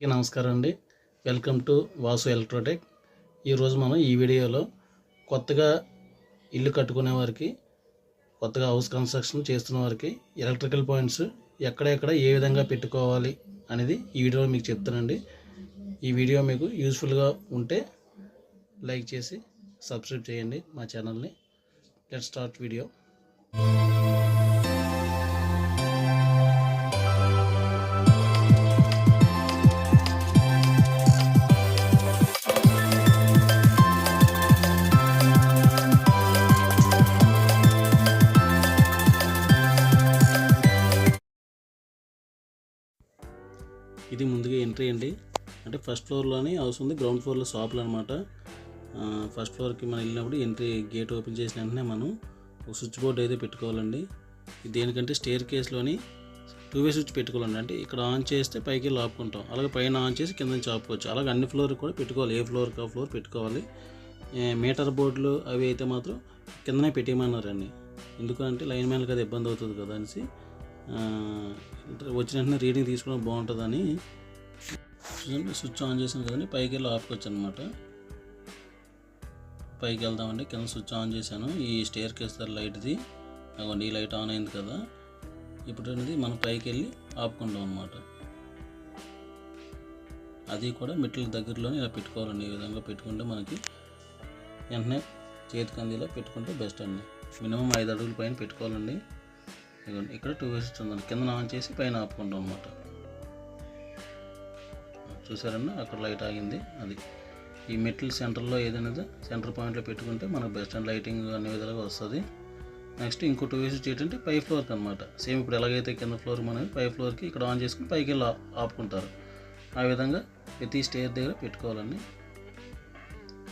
అందరికీ నమస్కారం అండి. వెల్కమ్ టు వాసు ఎలక్ట్రోటెక్ ఈరోజు మనం ఈ వీడియోలో కొత్తగా ఇల్లు కట్టుకునే వారికి కొత్తగా హౌస్ కన్స్ట్రక్షన్ చేస్తున్న వారికి ఎలక్ట్రికల్ పాయింట్స్ ఎక్కడెక్కడ ఏ విధంగా పెట్టుకోవాలి అనేది ఈ వీడియోలో మీకు చెప్తానండి. ఈ వీడియో మీకు యూస్ఫుల్గా ఉంటే లైక్ చేసి సబ్స్క్రైబ్ చేయండి మా ఛానల్ని లెట్ స్టార్ట్ వీడియో ఇది ముందుగా ఎంట్రీ అండి. అంటే ఫస్ట్ ఫ్లోర్లోనే హౌస్ ఉంది గ్రౌండ్ ఫ్లోర్లో షాపులు అనమాట ఫస్ట్ ఫ్లోర్కి మనం వెళ్ళినప్పుడు ఎంట్రీ గేట్ ఓపెన్ చేసిన వెంటనే మనం ఒక స్విచ్ బోర్డ్ అయితే పెట్టుకోవాలండి. దేనికంటే స్టేర్ కేస్లోని టూ వే స్విచ్ పెట్టుకోవాలండి. అంటే ఇక్కడ ఆన్ చేస్తే పైకి లాపుకుంటాం అలాగే పైన ఆన్ చేసి కింద నుంచి ఆపుకోవచ్చు. అలాగే అన్ని ఫ్లోర్ కూడా పెట్టుకోవాలి. ఏ ఫ్లోర్ ఆ ఫ్లోర్ పెట్టుకోవాలి. మీటర్ బోర్డులు అవి అయితే మాత్రం కిందనే పెట్టేయమన్నారండి. ఎందుకంటే లైన్ మ్యాన్కి అది ఇబ్బంది అవుతుంది కదా అనేసి. వచ్చిన వెంటనే రీడింగ్ తీసుకోవడం బాగుంటుందని స్విచ్ ఆన్ చేసాను కదండి పైకి వెళ్ళి ఆపుకోవచ్చు అనమాట పైకి వెళ్దామండి కింద స్విచ్ ఆన్ చేశాను. ఈ స్టేర్ కేస్తారు లైట్ది అగోండి ఈ లైట్ ఆన్ అయింది కదా. ఇప్పుడు అనేది మనం పైకి వెళ్ళి ఆపుకుంటాం అనమాట అది కూడా మెట్ల దగ్గరలోనే ఇలా పెట్టుకోవాలండి. ఈ విధంగా పెట్టుకుంటే మనకి వెంటనే చేతికి అందేలా పెట్టుకుంటే బెస్ట్ అండి. మినిమం ఐదు అడుగుల పైన పెట్టుకోవాలండి. ఇదిగోండి ఇక్కడ టూ వేస్ట్ ఉందండి. కింద ఆన్ చేసి పైన ఆపుకుంటాం అనమాట చూసారన్నా? అక్కడ లైట్ ఆగింది. అది. ఈ మెట్లు సెంటర్లో ఏదైనా సెంటర్ పాయింట్లో పెట్టుకుంటే మనకు బెస్ట్ అండ్ లైటింగ్ అనే విధాలుగా వస్తుంది. నెక్స్ట్ ఇంకో టూ వేసి ఏంటంటే పై ఫ్లోర్కి అనమాట సేమ్ ఇప్పుడు ఎలాగైతే కింద ఫ్లోర్ మనకి పై ఫ్లోర్కి ఇక్కడ ఆన్ చేసుకుని పైకి వెళ్ళి ఆపుకుంటారు ఆ విధంగా ప్రతి స్టేర్ దగ్గర పెట్టుకోవాలండి.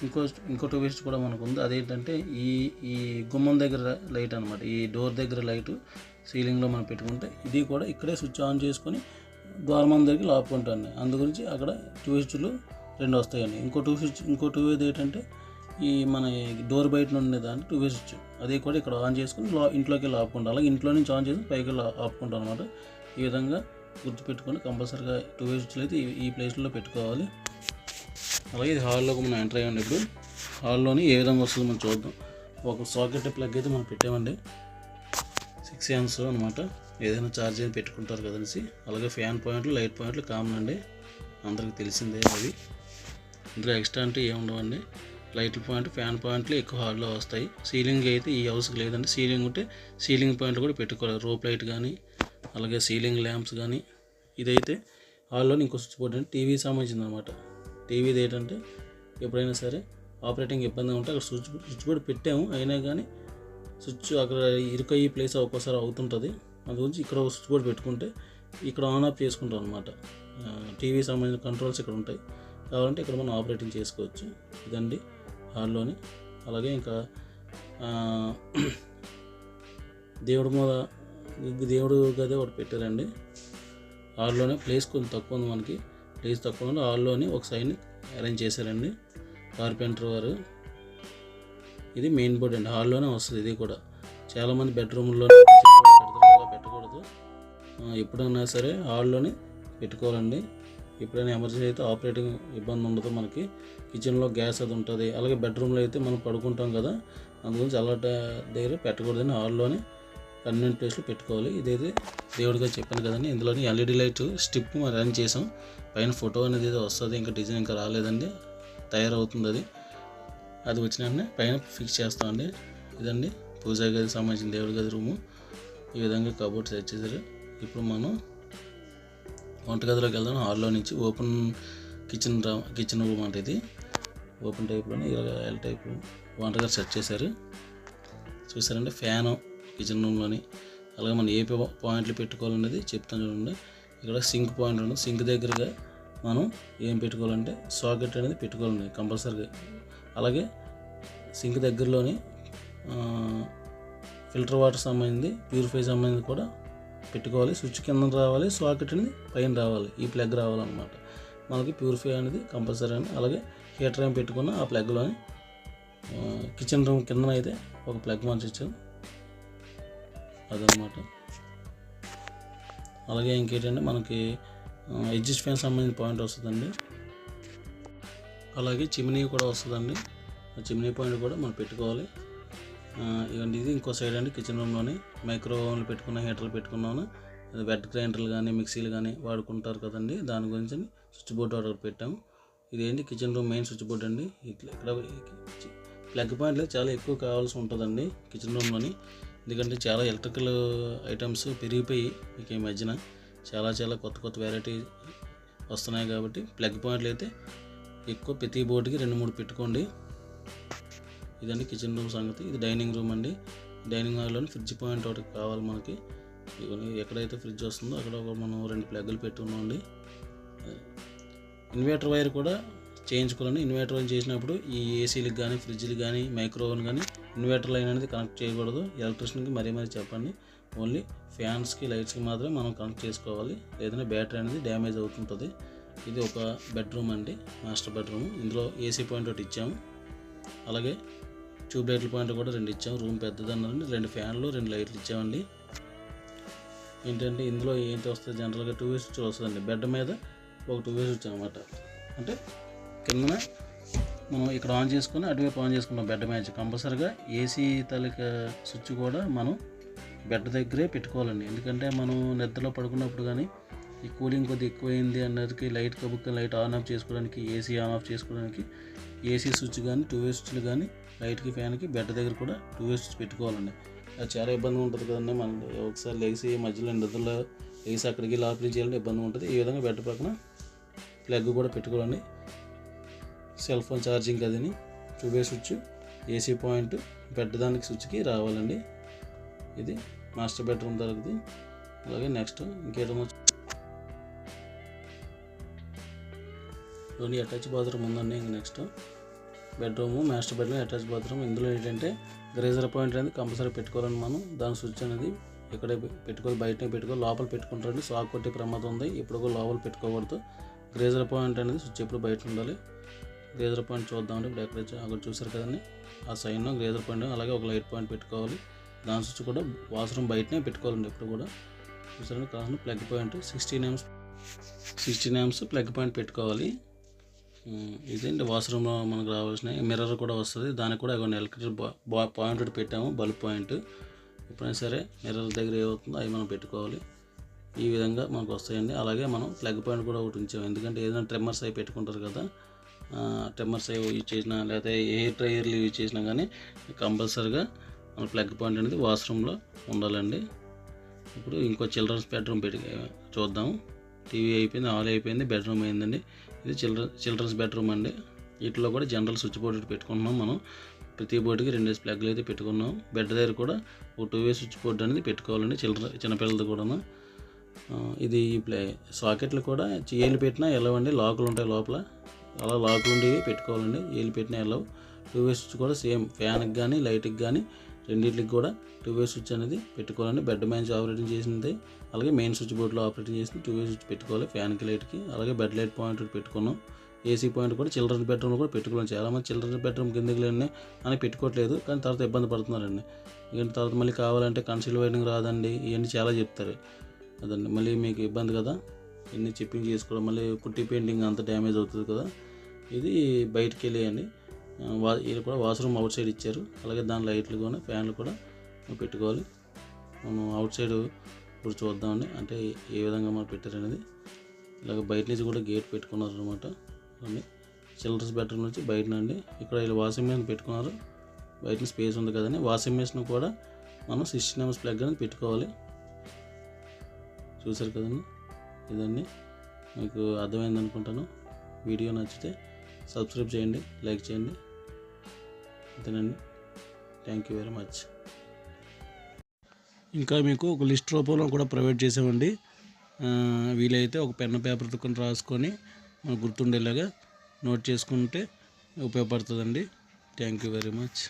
ఇంకో ఇంకో టూ వేస్ట్ కూడా మనకు ఉంది అదేంటంటే ఈ ఈ గుమ్మం దగ్గర లైట్ అనమాట ఈ డోర్ దగ్గర లైట్ సీలింగ్లో మనం పెట్టుకుంటే ఇది కూడా ఇక్కడే స్విచ్ ఆన్ చేసుకొని ద్వారమం దగ్గరికి లాపుకుంటాను అందు గురించి అక్కడ టూ స్విచ్లు రెండు వస్తాయండి. ఇంకో టూ స్విచ్ ఇంకో టూ వేది ఏంటంటే ఈ మన డోర్ బయట నుండి దాన్ని టూ వే స్విచ్ అది కూడా ఇక్కడ ఆన్ చేసుకొని లా ఇంట్లోకి లాపుకుంటాం అలాగే ఇంట్లో నుంచి ఆన్ చేసి పైకి వెళ్ళి ఆపుకుంటాం అనమాట ఈ విధంగా గుర్తుపెట్టుకొని కంపల్సరీగా టూ వే స్విచ్లు అయితే ఈ- ఈ ప్లేస్లో పెట్టుకోవాలి. అలాగే ఇది హాల్లోకి మనం ఎంటర్ అయ్యండి ఇప్పుడు. హాల్లోని ఏ విధంగా వస్తుందో మనం చూద్దాం. ఒక సాకెట్ ప్లగ్ అయితే మనం పెట్టామండి. సిక్స్ యాన్స్ అనమాట ఏదైనా ఛార్జ్ అయితే పెట్టుకుంటారు కదనేసి. అలాగే ఫ్యాన్ పాయింట్లు లైట్ పాయింట్లు కామన్ అండి. అందరికి తెలిసిందే అవి. ఇందులో ఎక్స్ట్రా అంటే ఏముండవండి లైట్ పాయింట్ ఫ్యాన్ పాయింట్లు ఎక్కువ హాల్లో వస్తాయి. సీలింగ్ అయితే ఈ హౌస్కి లేదండి. సీలింగ్ ఉంటే సీలింగ్ పాయింట్లు కూడా పెట్టుకోవాలి. రోప్ లైట్ కానీ అలాగే సీలింగ్ ల్యాంప్స్ కానీ ఇదైతే హాల్లో ఇంకో స్విచ్ బోర్డ్ అంటే టీవీ సంబంధించింది అనమాట టీవీది ఏంటంటే ఎప్పుడైనా సరే ఆపరేటింగ్ ఇబ్బంది ఉంటే అక్కడ స్విచ్ స్విచ్ బోర్డ్ పెట్టాము. అయినా కానీ స్విచ్ అక్కడ ఇరుకయ్యి ప్లేస్ ఒక్కోసారి అవుతుంటుంది. అందు ఇక్కడ ఒక స్విచ్ బోర్డ్ పెట్టుకుంటే ఇక్కడ ఆన్ ఆఫ్ చేసుకుంటాం అనమాట టీవీ సంబంధించిన కంట్రోల్స్ ఇక్కడ ఉంటాయి. కావాలంటే ఇక్కడ మనం ఆపరేటింగ్ చేసుకోవచ్చు. ఇదండి హాల్లోని. అలాగే ఇంకా దేవుడు దేవుడి మీద దేవుడు గదే ఒకటి పెట్టారండి. హాల్లోనే ప్లేస్ కొంచెం తక్కువ ఉంది మనకి. ప్లేస్ తక్కువ ఉంది. హాల్లోని ఒక సైడ్ని అరేంజ్ చేశారండి. కార్పెంటర్ వారు. ఇది మెయిన్ బోర్డ్ అండి. హాల్లోనే వస్తుంది ఇది కూడా. చాలామంది బెడ్రూమ్లో పెడతారు అలా పెట్టకూడదు. ఎప్పుడైనా సరే హాల్లోనే పెట్టుకోవాలండి. ఎప్పుడైనా ఎమర్జెన్సీ అయితే ఆపరేటింగ్ ఇబ్బంది ఉండదు మనకి. కిచెన్లో గ్యాస్ అది ఉంటుంది. అలాగే బెడ్రూమ్లో అయితే మనం పడుకుంటాం కదా అందుగురించి అలర్ట్ దగ్గర పెట్టకూడదని హాల్లోనే కన్వెంట్ ప్లేస్లో పెట్టుకోవాలి. ఇదైతే దేవుడిగా చెప్పాను కదండి. ఇందులోని ఎల్ఈడి లైట్ స్టిప్ మనం రన్ చేసాం. పైన ఫోటో అనేది వస్తుంది ఇంకా డిజైన్ ఇంకా రాలేదండి. తయారవుతుంది అది. అది వచ్చిన వెంటనే పైన ఫిక్స్ చేస్తామండి ఇదండి పూజా గది సంబంధించిన దేవుడి గది రూము. ఈ విధంగా కబోర్డ్ సెట్ చేశారు. ఇప్పుడు మనం వంటగదిలోకి వెళ్దాం. హాల్లో నుంచి ఓపెన్ కిచెన్ రా కిచెన్ రూమ్ అంటే ఇది. ఓపెన్ టైప్లోనే ఇలా ఎల్ టైప్ వంటగది సెట్ చేశారు. చూసారంటే ఫ్యాను కిచెన్ రూమ్లోని. అలాగే మనం ఏ పాయింట్లు పెట్టుకోవాలనేది చెప్తాను చూడండి. ఇక్కడ సింక్ పాయింట్ ఉంది. సింక్ దగ్గరగా మనం ఏం పెట్టుకోవాలంటే సాకెట్ అనేది పెట్టుకోవాలండి కంపల్సరీగా. అలాగే సింక్ దగ్గరలోని ఫిల్టర్ వాటర్ సంబంధించి ప్యూరిఫై సంబంధించి కూడా పెట్టుకోవాలి. స్విచ్ కింద రావాలి సాకెట్ అనేది పైన రావాలి ఈ ప్లగ్ రావాలన్నమాట. మనకి ప్యూరిఫై అనేది కంపల్సరీ అని అలాగే హీటర్ ఏం పెట్టుకున్న ఆ ప్లగ్లోని కిచెన్ రూమ్ కింద అయితే ఒక ప్లగ్ మార్చిచ్చాం అదనమాట అలాగే ఇంకేంటంటే మనకి ఎగ్జిస్ట్ ఫ్యాన్ సంబంధించిన పాయింట్ వస్తుందండి. అలాగే చిమ్నీ కూడా వస్తుందండి. చిమ్నీ పాయింట్ కూడా మనం పెట్టుకోవాలి. ఇవ్వండి ఇది ఇంకో సైడ్ అండి కిచెన్ రూమ్లోనే మైక్రో ఓవెన్లు పెట్టుకున్న హీటర్లు పెట్టుకున్నాను. వెట్ గ్రైండర్లు కానీ మిక్సీలు కానీ వాడుకుంటారు కదండి. దాని గురించి స్విచ్ బోర్డ్ ఆర్డర్ పెట్టాము ఇదేంటి kitchen room main switch board అండి. ఇట్లా ఇక్కడ ప్లగ్ పాయింట్లు చాలా ఎక్కువ కావాల్సి ఉంటుందండి కిచెన్ రూమ్లోని. ఎందుకంటే చాలా ఎలక్ట్రికల్ ఐటమ్స్ పెరిగిపోయి మీకు ఈ మధ్యన. చాలా చాలా కొత్త కొత్త వెరైటీ వస్తున్నాయి కాబట్టి ప్లగ్ పాయింట్లు అయితే ఎక్కువ ప్రతి బోర్డుకి రెండు మూడు పెట్టుకోండి. ఇదండి కిచెన్ రూమ్ సంగతి. ఇది డైనింగ్ రూమ్ అండి. డైనింగ్ హాల్లోని ఫ్రిడ్జ్ పాయింట్ ఒకటి కావాలి మనకి. ఎక్కడైతే ఫ్రిడ్జ్ వస్తుందో అక్కడ ఒక మనం రెండు ప్లగ్గులు పెట్టుకున్నామండి ఇన్వర్టర్ వైర్ కూడా చేయించుకోవాలండి. ఇన్వర్టర్ వైర్ చేసినప్పుడు ఈ ఏసీలకు కానీ ఫ్రిడ్జ్లకు కానీ మైక్రోవెన్ కానీ ఇన్వర్టర్ లైన్ అనేది కనెక్ట్ చేయకూడదు. ఎలక్ట్రిషియన్కి మరీ మరీ చెప్పండి. ఓన్లీ ఫ్యాన్స్కి లైట్స్కి మాత్రమే మనం కనెక్ట్ చేసుకోవాలి. లేదంటే బ్యాటరీ అనేది డ్యామేజ్ అవుతుంటుంది. ఇది ఒక బెడ్రూమ్ అండి మాస్టర్ బెడ్రూమ్. ఇందులో ఏసీ పాయింట్ ఒకటి ఇచ్చాము. అలాగే ట్యూబ్లైట్ల పాయింట్ కూడా రెండు ఇచ్చాము. రూమ్ పెద్దదన్నారండి రెండు ఫ్యాన్లు రెండు లైట్లు ఇచ్చామండి. ఏంటంటే ఇందులో ఏంటి వస్తుంది? జనరల్గా టూ వే స్విచ్ వస్తుందండి. బెడ్ మీద ఒక టూ వేస్ట్ స్విచ్ అనమాట అంటే కిందన మనం ఇక్కడ ఆన్ చేసుకుని అటువైపు ఆన్ చేసుకున్నాం బెడ్ మ్యాచ్. కంపల్సరీగా ఏసీ తాలూకా స్విచ్ కూడా మనం బెడ్ దగ్గరే పెట్టుకోవాలండి. ఎందుకంటే మనం నిద్రలో పడుకున్నప్పుడు కానీ ఈ కూలింగ్ కొద్దిగా ఎక్కువైంది అన్నదికి లైట్ కబుక్క లైట్ ఆన్ ఆఫ్ చేసుకోవడానికి ఏసీ ఆన్ ఆఫ్ చేసుకోవడానికి ఏసీ స్విచ్ కానీ టూ వే స్విచ్లు కానీ లైట్కి ఫ్యాన్కి బెడ్ దగ్గర కూడా టూ వే స్విచ్ పెట్టుకోవాలండి. అది చాలా ఇబ్బంది ఉంటుంది కదండి మనం ఒకసారి లేచి మధ్యలో నిద్రలో లేచి అక్కడికి లాపరీ చేయాలంటే ఇబ్బంది ఉంటుంది. ఈ విధంగా బెడ్ పక్కన ప్లగ్ కూడా పెట్టుకోవాలండి. Cell phone charging అదిని two way switch AC point bed దానికి స్విచ్కి రావాలండి. ఇది మాస్టర్ బెడ్రూమ్ తరగతి అలాగే నెక్స్ట్ ఇంకేదైనా రెండు అటాచ్ బాత్రూమ్ ఉందండి ఇంక next bedroom master bedroom attach bathroom ఇందులో ఏంటంటే గ్రేజర్ పాయింట్ అనేది కంపల్సరీ పెట్టుకోవాలని మనం. దాని స్విచ్ అనేది ఇక్కడే పెట్టుకోవాలి బయటనే పెట్టుకోవాలి లోపల పెట్టుకుంటారండి. షాక్ కొట్టే ప్రమాదం ఉంది. ఇప్పుడు కూడా లోపల పెట్టుకోకూడదు. గ్రేజర్ పాయింట్ అనేది స్విచ్ ఎప్పుడు బయట ఉండాలి. గ్రేజర్ పాయింట్ చూద్దామండి. ఇప్పుడు ఎక్కడ అక్కడ చూసారు కదండి. ఆ సైన్ గ్రేజర్ పాయింట్ అలాగే ఒక లైట్ పాయింట్ పెట్టుకోవాలి. దాని స్విచ్ కూడా వాష్రూమ్ బయటనే పెట్టుకోవాలండి ఎప్పుడు కూడా. చూసారండి కావాలంటే plug point sixteen amps sixteen amps plug point పెట్టుకోవాలి. ఇదేంటి వాష్రూమ్లో మనకు రావాల్సిన మిర్రర్ కూడా వస్తుంది. దానికి కూడా కొన్ని ఎలక్ట్రిక్ పాయింట్ ఒకటి పెట్టాము బల్బ్ పాయింట్. ఎప్పుడైనా సరే మిర్రర్ దగ్గర ఏమవుతుందో అవి మనం పెట్టుకోవాలి. ఈ విధంగా మనకు వస్తాయండి. అలాగే మనం ప్లగ్ పాయింట్ కూడా ఒకటి ఉంచాము. ఎందుకంటే ఏదైనా ట్రిమ్మర్స్ అవి పెట్టుకుంటారు కదా ట్రిమ్మర్స్ అవి యూజ్ చేసినా లేకపోతే ఎయిర్ డ్రైయర్లు యూజ్ చేసినా కానీ కంపల్సరీగా మన ప్లగ్ పాయింట్ అనేది వాష్రూమ్లో ఉండాలండి. ఇప్పుడు ఇంకో చిల్డ్రన్స్ బెడ్రూమ్ పెట్టి చూద్దాము టీవీ అయిపోయింది ఆల్ అయిపోయింది బెడ్రూమ్ అయిందండి. ఇది చిల్డ్రన్ చిల్డ్రన్స్ బెడ్రూమ్ అండి. వీటిలో కూడా జనరల్ స్విచ్ బోర్డు పెట్టుకుంటున్నాం పెట్టుకున్నాం మనం. ప్రతి బోర్డుకి రెండేసి ప్లగ్లు అయితే పెట్టుకున్నాం. బెడ్ దగ్గర కూడా ఒక టూ వే స్విచ్ బోర్డు అనేది పెట్టుకోవాలండి చిల్డ్రన్ చిన్నపిల్లలది కూడాను. ఇది ఈ ప్లే సాకెట్లు కూడా ఏలు పెట్టినా వెళ్ళవండి లాకులు ఉంటాయి లోపల. అలా లాకులు ఉండేవి పెట్టుకోవాలండి. ఏలు పెట్టినా వెళ్ళవు టూ వే స్విచ్ కూడా సేమ్. ఫ్యాన్కి కానీ లైట్కి కానీ రెండింటికి కూడా టూ వే స్విచ్ అనేది పెట్టుకోవాలండి. బెడ్ మ్యాచ్ ఆపరేటింగ్ చేసింది. అలాగే మెయిన్ స్విచ్ బోర్డులో ఆపరేటింగ్ చేసింది. టూ వే స్విచ్ పెట్టుకోవాలి ఫ్యాన్కి లైట్కి అలాగే బెడ్ లైట్ పాయింట్ పెట్టుకున్నాం. ఏసీ పాయింట్ కూడా చిల్డ్రన్ బెడ్రూమ్లో కూడా పెట్టుకోవాలి చాలామంది చిల్డ్రన్ బెడ్రూమ్ కిందకి లేని అని పెట్టుకోవట్లేదు. కానీ తర్వాత ఇబ్బంది పడుతున్నారండి. ఇంకా తర్వాత మళ్ళీ కావాలంటే కన్సిల్ వైరింగ్ రాదండి. ఇవన్నీ చాలా చెప్తారు. అదండి. మళ్ళీ మీకు ఇబ్బంది కదా. ఇన్ని చెప్పింగ్ చేసుకోవడం. మళ్ళీ పుట్టి పెయింటింగ్ అంత డ్యామేజ్ అవుతుంది కదా. ఇది బయటికి వెళ్ళేయండి. ఇది కూడా వాష్రూమ్ అవుట్ సైడ్ ఇచ్చారు. అలాగే దాని లైట్లు కూడా ఫ్యాన్లు కూడా పెట్టుకోవాలి. మనం అవుట్ సైడ్ ఇప్పుడు చూద్దామండి. అంటే ఏ విధంగా మనం పెట్టారనేది. ఇలాగ బయట నుంచి కూడా గేట్ పెట్టుకున్నారు అనమాట అన్నీ చిల్డ్రన్స్ బెడ్రూమ్ నుంచి బయట నుండి ఇక్కడ వీళ్ళు వాషింగ్ మెషిన్ పెట్టుకున్నారు. బయట స్పేస్ ఉంది కదండి. వాషింగ్ మెషిన్ కూడా మనం సిక్స్టీన్ ఎంఎస్ ప్లగ్ అనేది పెట్టుకోవాలి. చూసారు కదండి. ఇదండి. మీకు అర్థమైంది అనుకుంటాను వీడియో నచ్చితే సబ్స్క్రైబ్ చేయండి లైక్ చేయండి. అంతేనండి. థ్యాంక్ యూ వెరీ మచ్ ఇంకా మీకు ఒక లిస్ట్ రూపంలో కూడా ప్రొవైడ్ చేసామండి. వీలైతే ఒక పెన్ పేపర్ తుక్కుని రాసుకొని గుర్తుండేలాగా నోట్ చేసుకుంటే ఉపయోగపడుతుందండి. Thank you very much